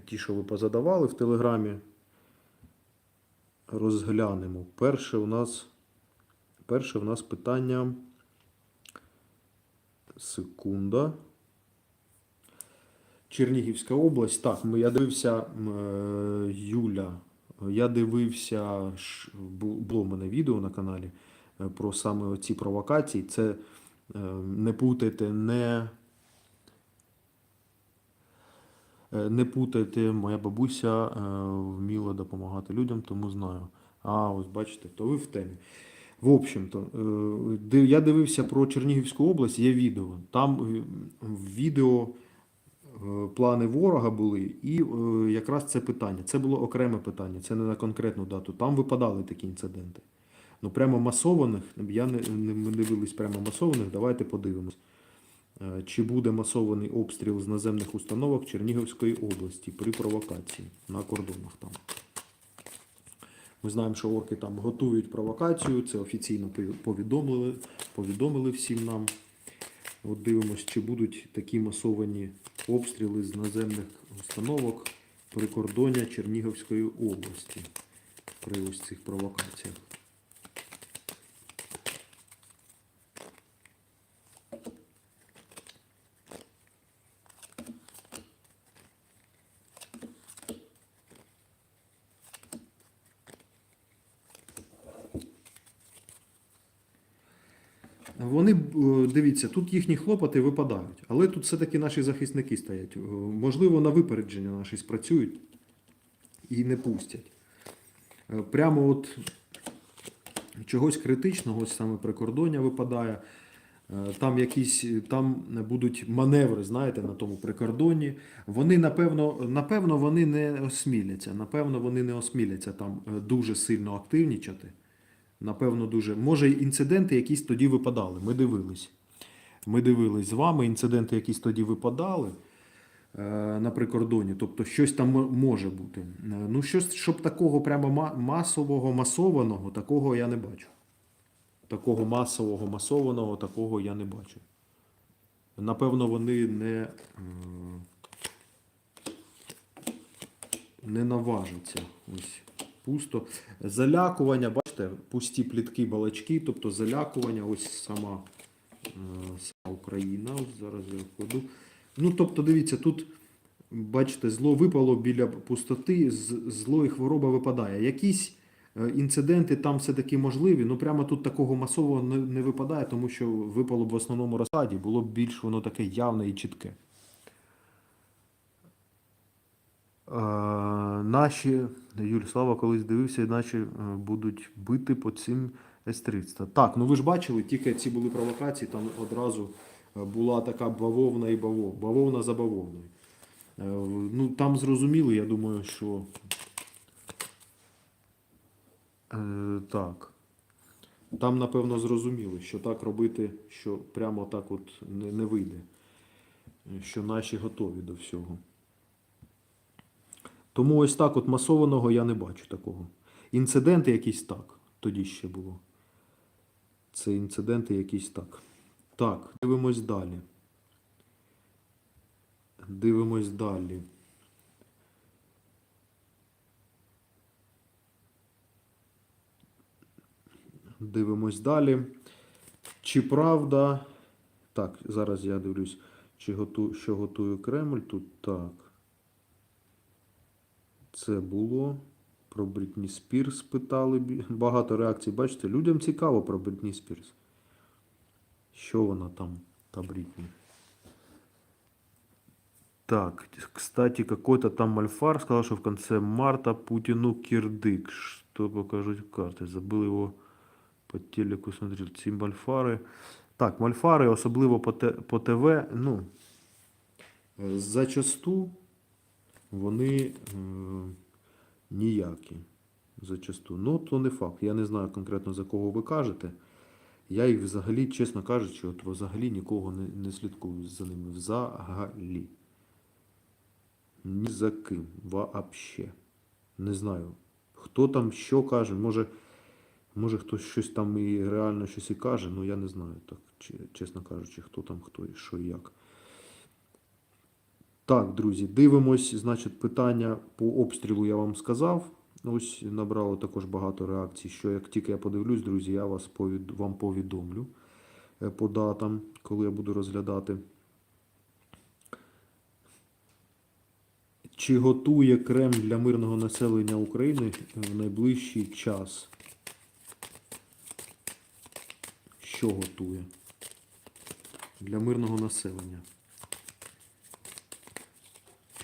ті, що ви позадавали в Телеграмі, розглянемо. Перше у нас, перше у нас питання. Секунда. Чернігівська область. Так, я дивився е, Юля. Я дивився, було в мене відео на каналі е, про саме ці провокації. Це е, не путайте, не, е, не путайте, моя бабуся е, вміла допомагати людям, тому знаю. А, ось бачите, то ви в темі. В общем-то, е, я дивився про Чернігівську область, є відео. Там е, в відео е, плани ворога були, і е, якраз це питання. Це було окреме питання, це не на конкретну дату. Там випадали такі інциденти. Ну, прямо масованих, я не, не ми дивились прямо масованих, давайте подивимось. Е, Чи буде масований обстріл з наземних установок Чернігівської області при провокації на кордонах там? Ми знаємо, що орки там готують провокацію, це офіційно повідомили, повідомили всім нам. От дивимось, чи будуть такі масовані обстріли з наземних установок прикордоння Чернігівської області при ось цих провокаціях. Вони, е, дивіться, тут їхні хлопоти випадають, але тут все-таки наші захисники стоять. Е, Можливо, на випередження наші спрацюють і не пустять. Е, Прямо от чогось критичного, ось саме прикордоння випадає. Там якісь там будуть маневри, знаєте, на тому прикордонні. Вони, напевно, напевно, вони не осміляться. Напевно, вони не осміляться там дуже сильно активнічати. Напевно, дуже. Може, інциденти якісь тоді випадали. Ми дивились. Ми дивились з вами, інциденти якісь тоді випадали е, на прикордоні. Тобто щось там може бути. Е, Ну, щось, щоб такого прямо масового, масованого, такого я не бачу. Такого масового, масованого, такого я не бачу. Напевно, вони не, е, не наважаться. Ось пусто. Залякування, бачите, пусті плітки, балачки, тобто залякування, ось сама, е, сама Україна. Ось зараз я вкладу. Ну, тобто, дивіться, тут, бачите, зло випало біля пустоти, зло і хвороба випадає. Якісь е, інциденти там все-таки можливі, ну прямо тут такого масового не, не випадає, тому що випало б в основному розкладі, було б більш воно таке явне і чітке. Е, наші, Юль, Слава колись дивився, наші е, будуть бити по цим С-300. Так, ну ви ж бачили, тільки ці були провокації, там одразу е, була така бавовна і бавов, бавовна за бавовною. Е, Ну, там зрозуміло, я думаю, що. Так. Там, напевно, зрозуміли, що так робити, що прямо так от не, вийде. Що наші готові до всього. Тому ось так от масованого я не бачу такого. Інциденти якісь так, тоді ще було. Це інциденти якісь так. Так, дивимось далі. Дивимось далі. Дивимось далі. Чи правда. Так, зараз я дивлюсь, чи готу... що готує Кремль тут. Так Це було. Про Брітні Спірс питали. бі- Багато реакцій. Бачите, людям цікаво про Брітні Спірс. Що вона там, та Брітні? Так, кстати, какой-то там Мальфар сказал, что в конце марта Путину кирдык. Что покажут карты? Забыл его по телеку смотрел. Ці Мальфари. Так, Мальфари, особливо по, те- по ТВ, ну, е, зачасту вони е, ніякі. Зачасту. Ну, то не факт. Я не знаю конкретно за кого ви кажете. Я їх взагалі, чесно кажучи, от взагалі нікого не, не слідкую за ними. Взагалі. Ні за ким. Вообще. Не знаю. Хто там що каже, може, може хтось щось там і реально щось і каже, ну я не знаю, так, чесно кажучи, хто там, хто і що і як. Так, друзі, дивимось. Значить, питання по обстрілу я вам сказав. Ось набрало також багато реакцій. Що як тільки я подивлюсь, друзі, я вас повід... вам повідомлю е, по датам, коли я буду розглядати. Чи готує Кремль для мирного населення України в найближчий час? Що готує? Для мирного населення.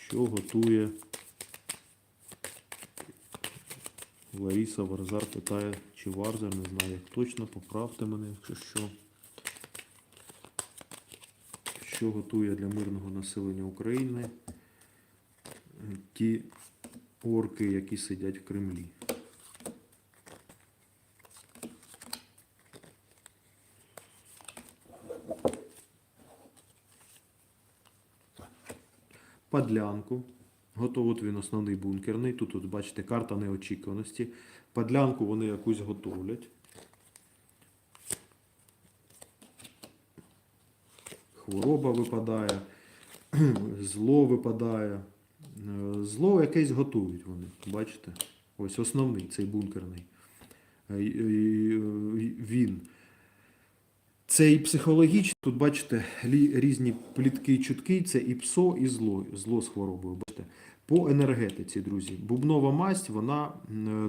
Що готує? Лариса Варзар питає, чи Варзар, не знаю, як точно, поправте мене, якщо що. Що готує для мирного населення України ті орки, які сидять в Кремлі? Падлянку. Готово, от він основний бункерний. Тут, от, бачите, карта неочікуваності. Падлянку вони якусь готовлять. Хвороба випадає, зло випадає. Е, Зло якесь готують вони. Бачите? Ось основний цей бункерний. Е, Він. Це і психологічно, тут бачите, різні плітки і чутки, це і псо, і зло, зло з хворобою. Бачите. По енергетиці, друзі, бубнова масть, вона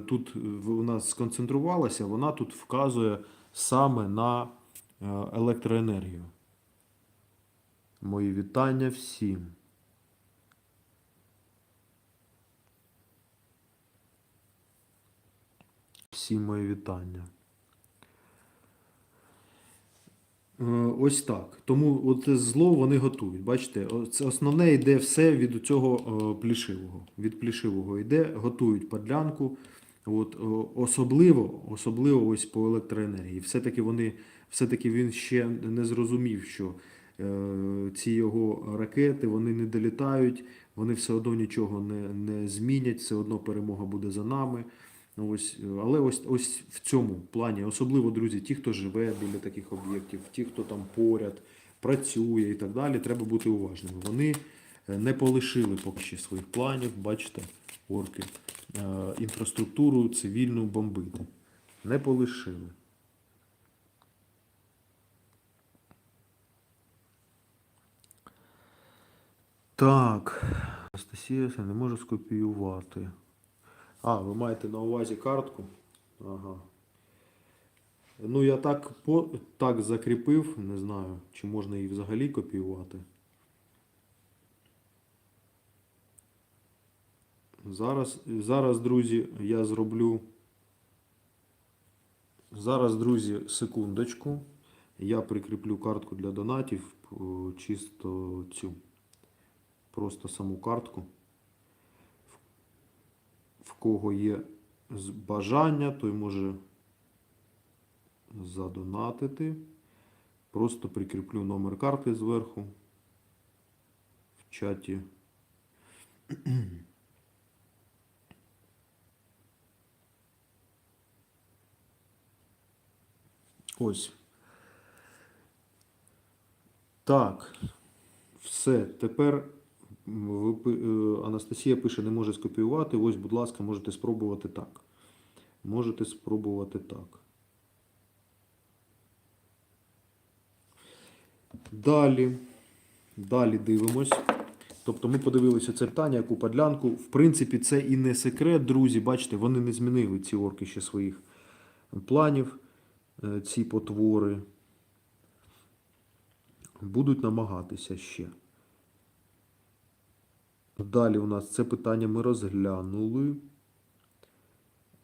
тут в- у нас сконцентрувалася, вона тут вказує саме на е, електроенергію. Мої вітання всім. Всім мої вітання. Е, Ось так. Тому от зло вони готують. Бачите, це основне йде все від цього е, плішивого. Від плішивого йде, готують подлянку. От, особливо, особливо ось по електроенергії. Все-таки вони, все-таки він ще не зрозумів, що е, ці його ракети вони не долітають, вони все одно нічого не, не змінять, все одно перемога буде за нами. Ось, але ось, ось в цьому плані, особливо, друзі, ті, хто живе біля таких об'єктів, ті, хто там поряд, працює і так далі, треба бути уважними. Вони е, не полишили поки що своїх планів, бачите, орки, е, інфраструктуру цивільну бомбити. Не полишили. Так, Анастасія я не можу скопіювати. А, ви маєте на увазі картку? Ага. Ну, я так, по, так закріпив, не знаю, чи можна її взагалі копіювати. Зараз, зараз, друзі, я зроблю. Зараз, друзі, секундочку. Я прикріплю картку для донатів, чисто цю. Просто саму картку. В кого є бажання, той може задонатити. Просто прикріплю номер карти зверху в чаті. Ось. Так. Все. Тепер Анастасія пише, не може скопіювати. Ось, будь ласка, можете спробувати так. Можете спробувати так. Далі. Далі дивимось. Тобто ми подивилися це питання, яку подлянку. В принципі, це і не секрет, друзі. Бачите, вони не змінили ці орки ще своїх планів, е, ці потвори. Будуть намагатися ще. Далі у нас це питання ми розглянули.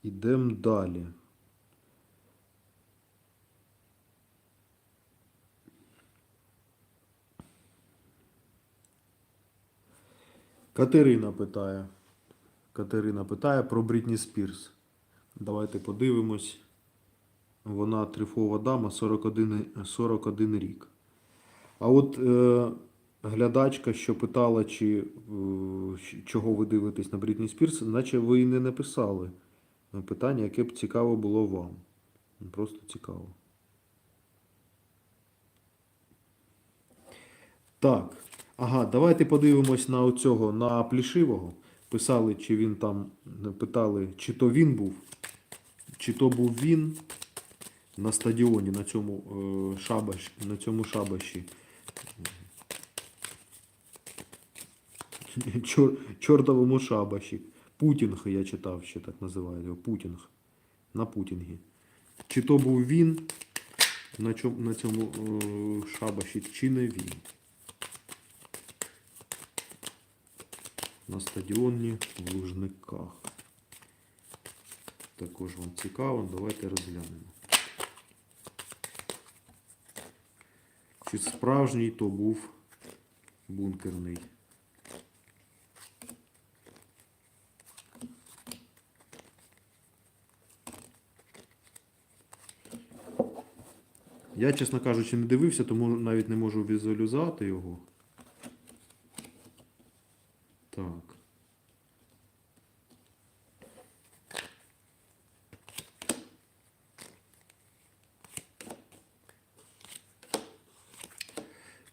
Ідемо далі. Катерина питає. Катерина питає про Брітні Спірс. Давайте подивимось. Вона трифова дама 41, 41 рік. А от е, глядачка, що питала, чи, е, чого ви дивитесь на Брітні Спірс, наче ви і не написали питання, яке б цікаво було вам. Просто цікаво. Так. Ага, давайте подивимось на оцього, на плішивого. Писали, чи він там, питали, чи то він був, чи то був він на стадіоні, на цьому е, шабаш, на цьому шабаші. Чор, чортовому шабаші. Путінг, я читав, ще так називають його. Путінг. На Путінгі. Чи то був він на, чому, на цьому е, шабаші, чи не він. На стадіоні в Лужниках. Також вам цікаво, давайте розглянемо. Чи справжній то був бункерний. Я, чесно кажучи, не дивився, тому навіть не можу візуалізувати його. Так.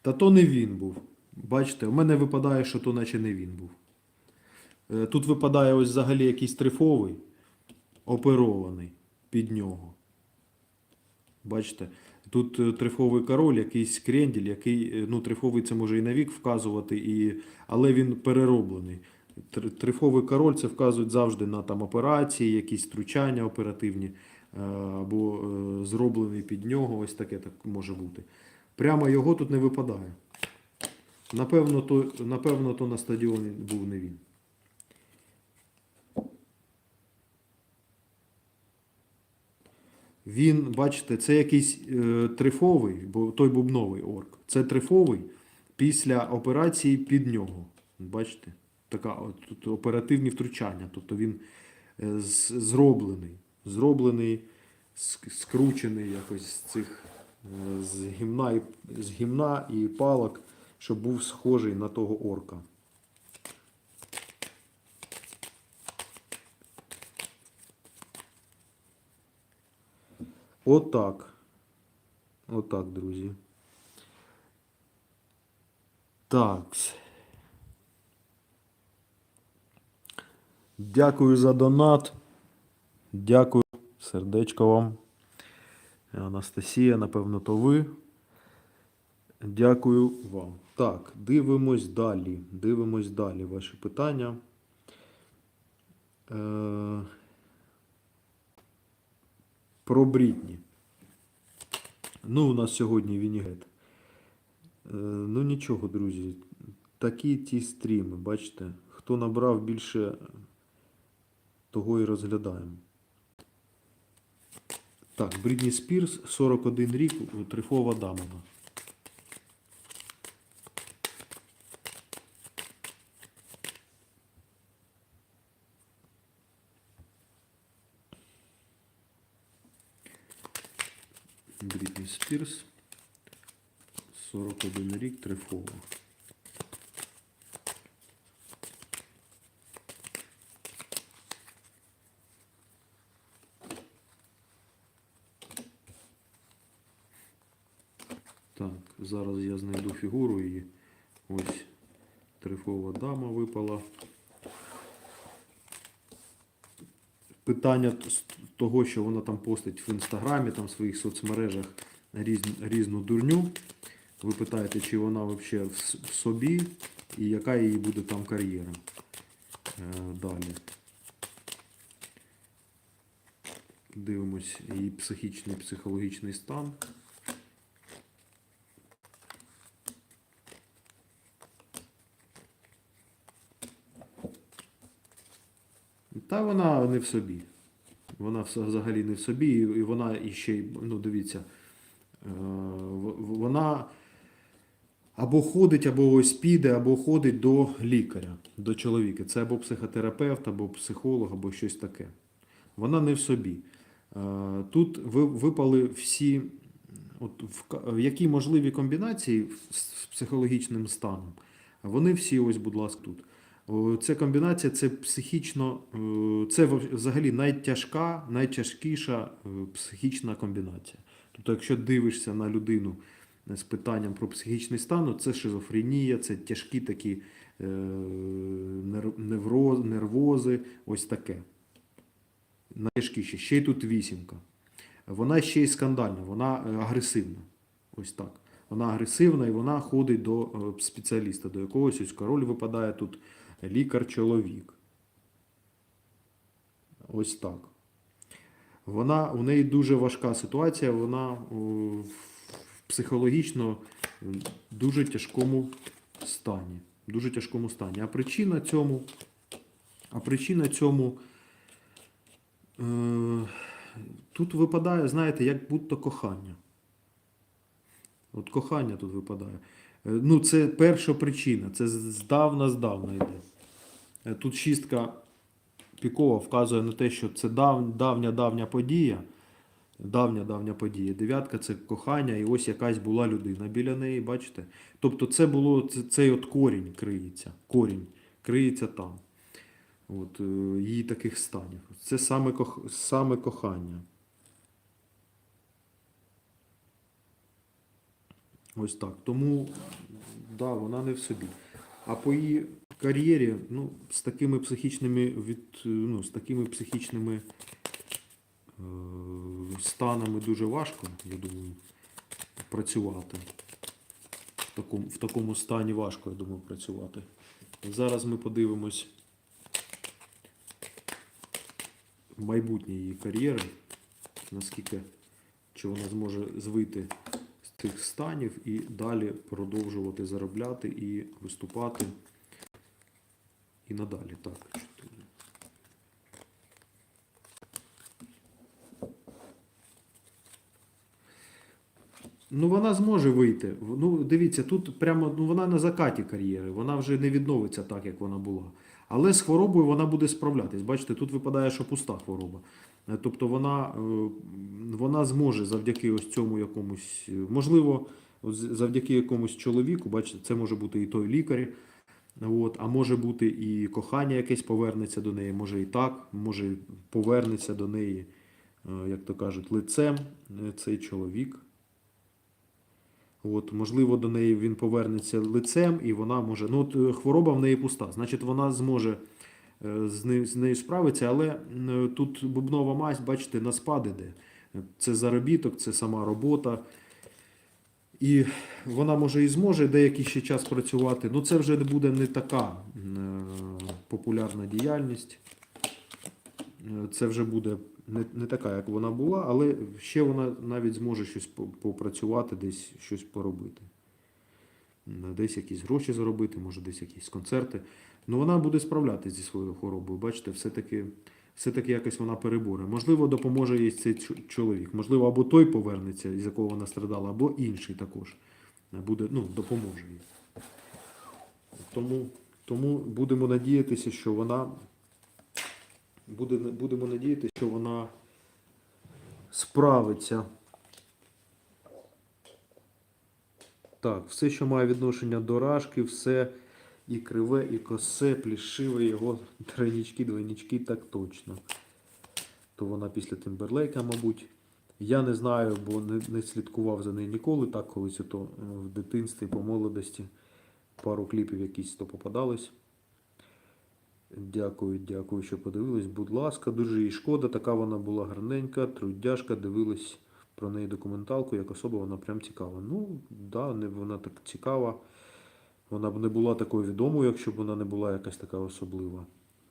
Та то не він був. Бачите, у мене випадає, що то наче не він був. Е, Тут випадає ось взагалі якийсь трифовий, оперований під нього. Бачите, тут е, трифовий король, якийсь крендель, який, е, ну, трифовий це може і на вік вказувати, і, але він перероблений. Трифовий король це вказують завжди на там операції, якісь втручання оперативні, е, або зроблений під нього, ось таке так може бути. Прямо його тут не випадає. Напевно, то, напевно, то на стадіоні був не він. Він, бачите, це якийсь е, трифовий, бо той бубновий орк. Це трифовий після операції під нього. Бачите? Така тут оперативні втручання. Тобто він е, з- зроблений. Зроблений, ск- скручений якось з цих е, з гімна, і, з гімна і палок, щоб був схожий на того орка. Отак. Отак, друзі. Так. Дякую за донат. Дякую. Сердечко вам. Анастасія, напевно, то ви. Дякую вам. Так, дивимось далі. Дивимось далі ваші питання. Е, про Брітні. Ну, у нас сьогодні Вінігет. Е, ну нічого, друзі. Такі ті стріми, бачите, хто набрав більше, того і розглядаємо. Так, Брідні Спірс, 41 рік, трифова дамова. Брітні Спірс, 41 рік, трифова. Так, зараз я знайду фігуру і ось трифова дама випала. Питання того, що вона там постить в інстаграмі, там в своїх соцмережах різну, різну дурню. Ви питаєте, чи вона взагалі в собі і яка її буде там кар'єра. Е, Далі. Дивимось її психічний, психологічний стан. Та вона не в собі. Вона взагалі не в собі, і вона іще, ну дивіться, е, вона або ходить, або ось піде, або ходить до лікаря, до чоловіка. Це або психотерапевт, або психолог, або щось таке. Вона не в собі. Е, Тут ви- випали всі, от в, які можливі комбінації з психологічним станом. Вони всі, ось, будь ласка, тут. Ця комбінація це психічно, е, це взагалі найтяжка, найтяжкіша е, психічна комбінація. Тобто, якщо дивишся на людину з питанням про психічний стан, ну, це шизофренія, це тяжкі такі е, нервози, ось таке. Найтяжкіше. Ще й тут вісімка. Вона ще й скандальна, вона е, агресивна. Ось так. Вона агресивна і вона ходить до е, спеціаліста, до якогось ось король випадає тут лікар-чоловік. Ось так. Вона, у неї дуже важка ситуація, вона в психологічно е, дуже тяжкому стані. Дуже тяжкому стані. А причина цьому, а причина цьому е, тут випадає, знаєте, як будто кохання. От кохання тут випадає. Е, Ну, це перша причина, це здавна здавна йде. Е, Тут шістка пікова вказує на те, що це давня давня подія. Давня давня подія. Дев'ятка це кохання, і ось якась була людина біля неї, бачите? Тобто це було цей от корінь криється. Корінь криється там. От, е, її таких станів. Це саме, кох, саме кохання. Ось так. Тому да, вона не в собі. А по її кар'єрі, ну, з такими психічними від, ну, з такими психічними е, станами дуже важко, я думаю, працювати. В такому, в такому стані важко, я думаю, працювати. Зараз ми подивимось майбутнє її кар'єри, наскільки чи вона зможе звити з тих станів і далі продовжувати заробляти і виступати. Надалі. Так. Ну, вона зможе вийти. Ну, дивіться, тут прямо ну, вона на закаті кар'єри, вона вже не відновиться так, як вона була. Але з хворобою вона буде справлятись. Бачите, тут випадає, що пуста хвороба. Е, Тобто вона, е, вона зможе завдяки ось цьому якомусь, е, можливо, завдяки якомусь чоловіку, бачите, це може бути і той лікар, От, а може бути і кохання якесь повернеться до неї, може і так, може повернеться до неї, е, як то кажуть, лицем е, цей чоловік. От, можливо, до неї він повернеться лицем, і вона може. Ну, от е, хвороба в неї пуста. Значить, вона зможе з нею, з нею справитися, але тут бубнова мазь, бачите, на спад іде. Це заробіток, це сама робота. І вона може і зможе деякий ще час працювати. Ну це вже буде не така е, популярна діяльність. Е, Це вже буде не, не така, як вона була, але ще вона навіть зможе щось попрацювати, десь щось поробити. Десь якісь гроші заробити, може десь якісь концерти. Ну вона буде справлятися зі своєю хворобою. Бачите, все-таки, все-таки якось вона переборе. Можливо, допоможе їй цей чоловік. Можливо, або той повернеться, із якого вона страдала, або інший також буде, ну, допоможе їй. Тому, тому будемо надіятися, що вона буде, будемо надіятися, що вона справиться. Так, все, що має відношення до рашки, все і криве, і косе, плішиве, його тройнічки, двойнічки, так точно. То вона після Тимберлейка, мабуть. Я не знаю, бо не, не слідкував за нею ніколи. Так, колись ото е, в дитинстві, по молодості, пару кліпів якісь то попадались. Дякую, дякую, що подивились. Будь ласка, дуже їй шкода. Така вона була гарненька, трудяшка, дивились про неї документалку, як особа вона прям цікава. Ну, да, вона так цікава. Вона б не була такою відомою, якщо б вона не була якась така особлива.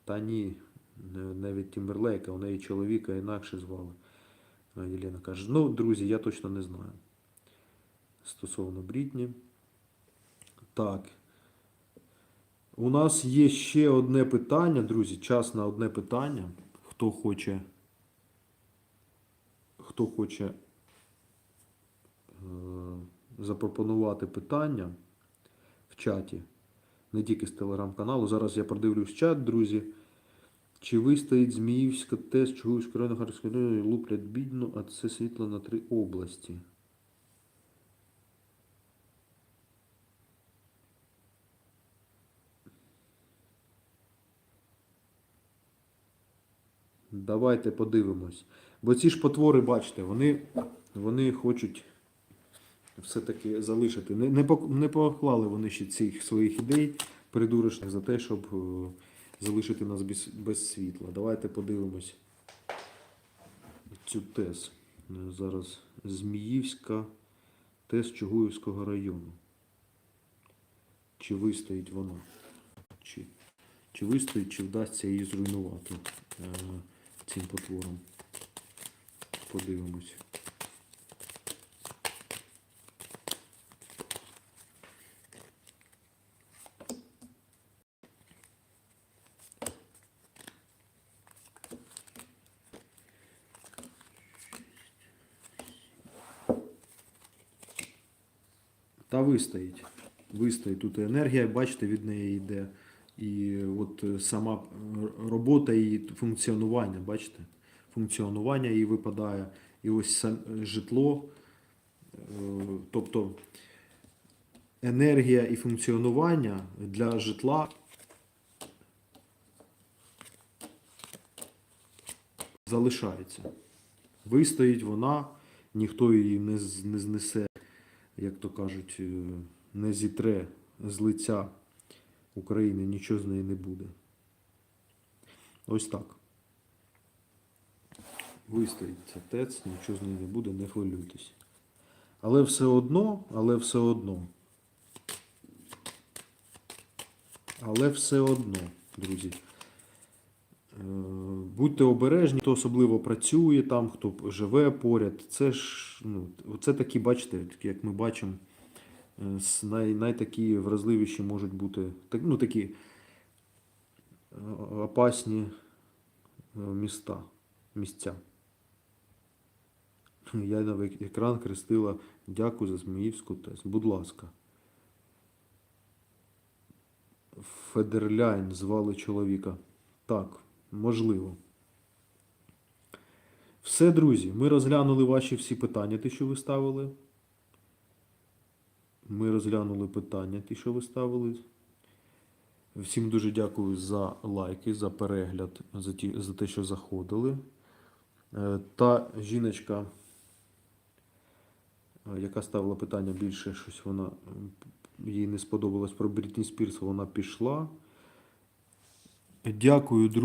Та ні, не Тімберлейка, у неї чоловіка інакше звали. А Єлена каже, ну, друзі, я точно не знаю. Стосовно Брітні. Так. У нас є ще одне питання, друзі. Час на одне питання. Хто хоче. Хто хоче е, запропонувати питання в чаті, не тільки з телеграм-каналу. Зараз я продивлюсь чат, друзі. Чи вистоїть Зміївська ТЕС, чогось корона Харківської луплять бідно, а це світло на три області. Давайте подивимось. Бо ці ж потвори, бачите, вони, вони хочуть все-таки залишити. Не, поклали вони ще цих своїх ідей придурочних за те, щоб е, залишити нас без, без світла. Давайте подивимось цю ТЕС. Е, Зараз Зміївська ТЕС Чугуївського району. Чи вистоїть вона? Чи, чи вистоїть, чи вдасться її зруйнувати е, цим потвором? Подивимось. Та вистоїть. Вистоїть. Тут енергія, бачите, від неї йде. І от е, сама е, робота і функціонування, бачите? Функціонування її випадає. І ось житло. е, Тобто енергія і функціонування для житла залишається. Вистоїть вона, ніхто її не знесе, як то кажуть, е, не зітре з лиця України, нічого з неї не буде. Ось так. Вистоїть ця ТЕЦ, нічого з неї не буде, не хвилюйтесь. Але все одно, але все одно. Але все одно, друзі. Е, Будьте обережні, хто особливо працює там, хто живе поряд. Це ж ну, це такі, бачите, як ми бачимо, е, най, найтакі вразливіші можуть бути так, ну, такі е, опасні міста, місця. Я на екран крестила дякую за Зміївську ТЕС. Будь ласка. Федерляйн звали чоловіка. Так, можливо. Все, друзі, ми розглянули ваші всі питання, ті, що ви ставили. Ми розглянули питання, ті, що ви ставили. Всім дуже дякую за лайки, за перегляд, за, ті, за те, що заходили. Е, Та жіночка, е, яка ставила питання більше, щось вона їй не сподобалось про Брітні Спірс, вона пішла. Дякую, друзі.